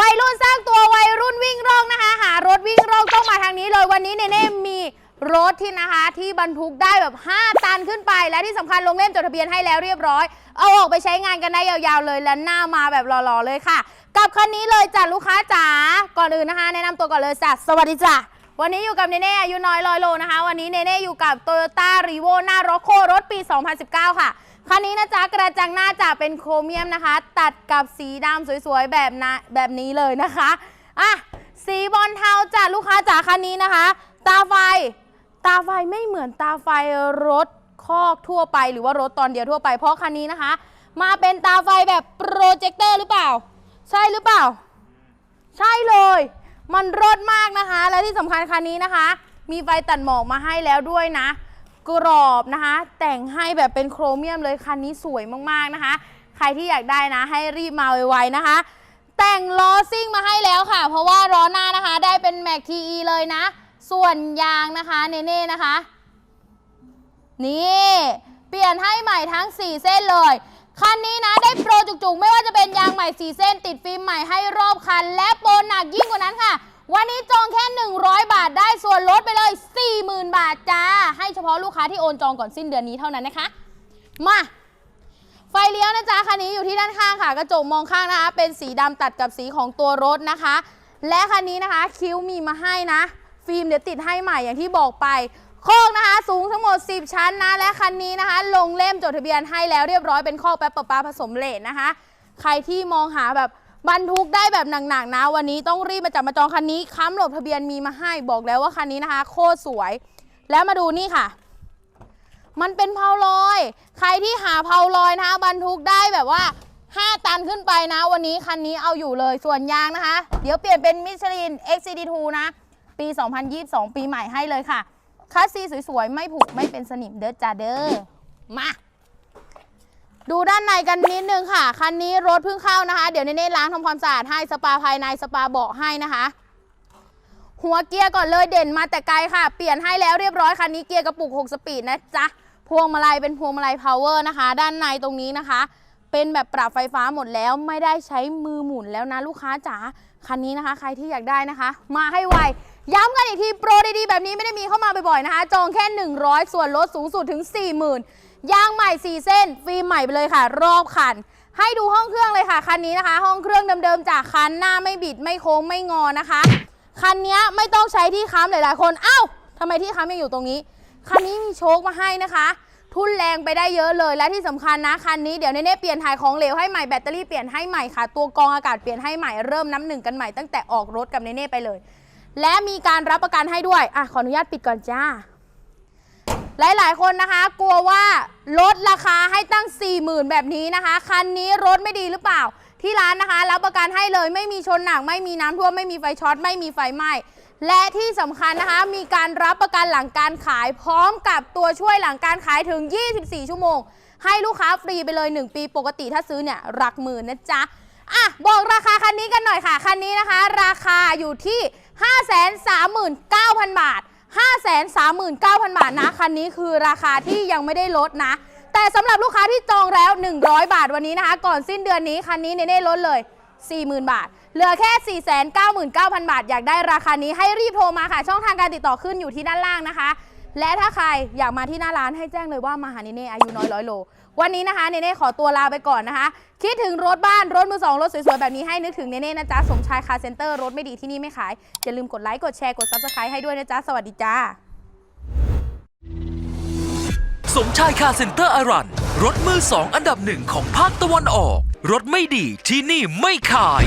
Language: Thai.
วัยรุ่นสร้างตัววัยรุ่นวิ่งร่องนะคะ หารถวิ่งร่องต้องมาทางนี้เลยวันนี้เนเน่มีรถที่นะคะที่บรรทุกได้แบบ 5 ตันขึ้นไปและที่สำคัญลงเล่มจดทะเบียนให้แล้วเรียบร้อย เอาออกไปใช้งานกันได้ยาวๆเลยและหน้ามาแบบหล่อๆเลยค่ะ กับคันนี้เลยจ้ะลูกค้าจ๋าก่อนอื่นนะคะ แนะนำตัวก่อนเลยจ้ะสวัสดีจ้ะ วันนี้อยู่กับเนเน่อายุน้อยลอยโลนะคะ วันนี้เนเน่อยู่กับ t o y ยต้ารีโวหน้ารถโครถปี 2019 ค่ะ คันนี้นะจ๊ะกระจังหน้าจะเป็นโครเมียมนะคะ ตัดกับสีดำสวยๆ แบบนะแบบนี้เลยนะคะอะสีบอลเทาจ้ะลูกค้าจ๋าคันนี้นะคะ ตาไฟ ตาไฟไม่เหมือนตาไฟรถคอกทั่วไป หรือว่ารถตอนเดียวทั่วไป เพราะคันนี้นะคะ มาเป็นตาไฟแบบโปรเจคเตอร์หรือเปล่า ใช่หรือเปล่า ใช่เลย มันรดมากนะคะ และที่สำคัญคันนี้นะคะ มีไฟตัดหมอกมาให้แล้วด้วยนะ กรอบนะคะ แต่งให้แบบเป็นโครเมียมเลยคันนี้สวยมากๆนะคะ ใครที่อยากได้นะ ให้รีบมาไวๆนะคะ แต่งล้อซิ่งมาให้แล้วค่ะ เพราะว่าล้อหน้านะคะ ได้เป็นแม็กทีอีเลยนะ ส่วนยางนะคะเน่ๆนะคะ นี่ เปลี่ยนให้ใหม่ทั้ง 4 เส้นเลย คันนี้นะได้โปรจุกๆ ไม่ว่าจะเป็นยางใหม่4เส้น ติดฟิล์มใหม่ให้รอบคัน และโปรหนักยิ่งกว่านั้นค่ะ วันนี้จองแค่ 100 บาทได้ส่วนลดไปเลย 40,000 บาทจ้า ให้เฉพาะลูกค้าที่โอนจองก่อนสิ้นเดือนนี้เท่านั้นนะคะ มาไฟเลี้ยวนะจ๊ะคันนี้อยู่ที่ด้านข้างค่ะ กระจกมองข้างนะคะ เป็นสีดำตัดกับสีของตัวรถนะคะ และคันนี้นะคะคิ้วมีมาให้นะ ฟิล์มเดี๋ยวติดให้ใหม่อย่างที่บอกไป โคอกนะคะ สูงทั้ง ด 10 ชั้นนะ และคันนี้นะคะ ลงเล่มจดทะเบียนให้แล้วเรียบร้อยเป็นโคอแป๊บปะปาผสมเลทนะคะ ใครที่มองหาแบบบรรทุกได้แบบหนักๆนะ วันนี้ต้องรีบมาจับมาจองคันนี้ค้ำหลบทะเบียนมีมาให้บอกแล้วว่าคันนี้นะคะ โคตรสวย แล้วมาดูนี่ค่ะ มันเป็นเพาลอย ใครที่หาเพาลอยนะคะบรรทุกได้แบบว่า 5 ตันขึ้นไปนะ วันนี้คันนี้เอาอยู่เลยส่วนยางนะคะ เดี๋ยวเปลี่ยนเป็นมิชลิน XCD2 นะ ปี 2022 ปีใหม่ให้เลยค่ะ คัสซีสวยๆ ไม่ผุไม่เป็นสนิมเด้อจ้าเด้อมา ดูด้านในกันนิดนึงค่ะ คันนี้รถเพิ่งเข้านะคะ เดี๋ยวเน่ๆล้างทำความสะอาดให้สปาภายในสปาเบาะให้นะคะ หัวเกียร์ก่อนเลยเด่นมาแต่ไกลค่ะ เปลี่ยนให้แล้วเรียบร้อยคันนี้เกียร์กระปุก 6 สปีดนะจ๊ะพวงมาลัยเป็นพวงมาลัยพาวเวอร์นะคะ ด้านในตรงนี้นะคะ เป็นแบบปรับไฟฟ้าหมดแล้วไม่ได้ใช้มือหมุนแล้วนะลูกค้าจ๋าคันนี้นะคะ ใครที่อยากได้นะคะ มาให้ไว ย้ำกันอีกทีโปรดีๆ แบบนี้ไม่ได้มีเข้ามาบ่อยๆนะคะ จองแค่ 100 ส่วนลดสูงสุดถึง 40,000ยางใหม่ 4 เส้น ฟิล์มใหม่ไปเลยค่ะ รอบคัน ให้ดูห้องเครื่องเลยค่ะ คันนี้นะคะ ห้องเครื่องเดิมๆ จากคันหน้าไม่บิดไม่โค้งไม่งอนะคะ คันนี้ไม่ต้องใช้ที่ค้ำหลายๆ คนเอ้าทำไมที่ค้ำยังอยู่ตรงนี้ คันนี้มีโชคมาให้นะคะ ทุนแรงไปได้เยอะเลยและที่สำคัญนะคันนี้เดี๋ยวเน่เปลี่ยนถ่ายของเหลวให้ใหม่แบตเตอรี่เปลี่ยนให้ใหม่ค่ะ ตัวกรองอากาศเปลี่ยนให้ใหม่เริ่มน้ำหนึ่งกันใหม่ตั้งแต่ออกรถกับเน่ไปเลย และมีการรับประกันให้ด้วยอะขออนุญาตปิดก่อนจ้า หลายๆ คนนะคะ กลัวว่าลดราคาให้ตั้ง 40,000 แบบนี้นะคะ คันนี้รถไม่ดีหรือเปล่า ที่ร้านนะคะ รับประกันให้เลยไม่มีชนหนัก ไม่มีน้ำท่วม ไม่มีไฟช็อต ไม่มีไฟไหม้และที่สำคัญนะคะ มีการรับประกันหลังการขายพร้อมกับตัวช่วยหลังการขายถึง 24 ชั่วโมง ให้ลูกค้าฟรีไปเลย 1 ปีปกติถ้าซื้อเนี่ยหลักหมื่นนะจ๊ะอะบอกราคาคันนี้กันหน่อยค่ะ คันนี้นะคะ ราคาอยู่ที่ 539,000 บาท 539,000 บาทนะ คันนี้คือราคาที่ยังไม่ได้ลดนะ แต่สำหรับลูกค้าที่จองแล้ว 100 บาทวันนี้นะคะ ก่อนสิ้นเดือนนี้ คันนี้เน่ๆลดเลย 40,000 บาท เหลือแค่ 499,000 บาท อยากได้ราคานี้ให้รีบโทรมาค่ะ ช่องทางการติดต่อขึ้นอยู่ที่ด้านล่างนะคะ และถ้าใครอยากมาที่หน้าร้านให้แจ้งเลยว่ามาหาเนเน่อายุน้อยร้อยโล วันนี้นะคะเนเน่ขอตัวลาไปก่อนนะคะ คิดถึงรถบ้านรถมือสองรถสวยๆ แบบนี้ให้นึกถึงเนเน่นะจ๊ะสมชายคาร์เซ็นเตอร์รถไม่ดีที่นี่ไม่ขาย อย่าลืมกดไลค์กดแชร์กดซับสไครต์ให้ด้วยนะจ๊ะสวัสดีจ้า สมชายคาร์เซ็นเตอร์อารัน รถมือสองอันดับหนึ่งของภาคตะวันออก รถไม่ดีที่นี่ไม่ขาย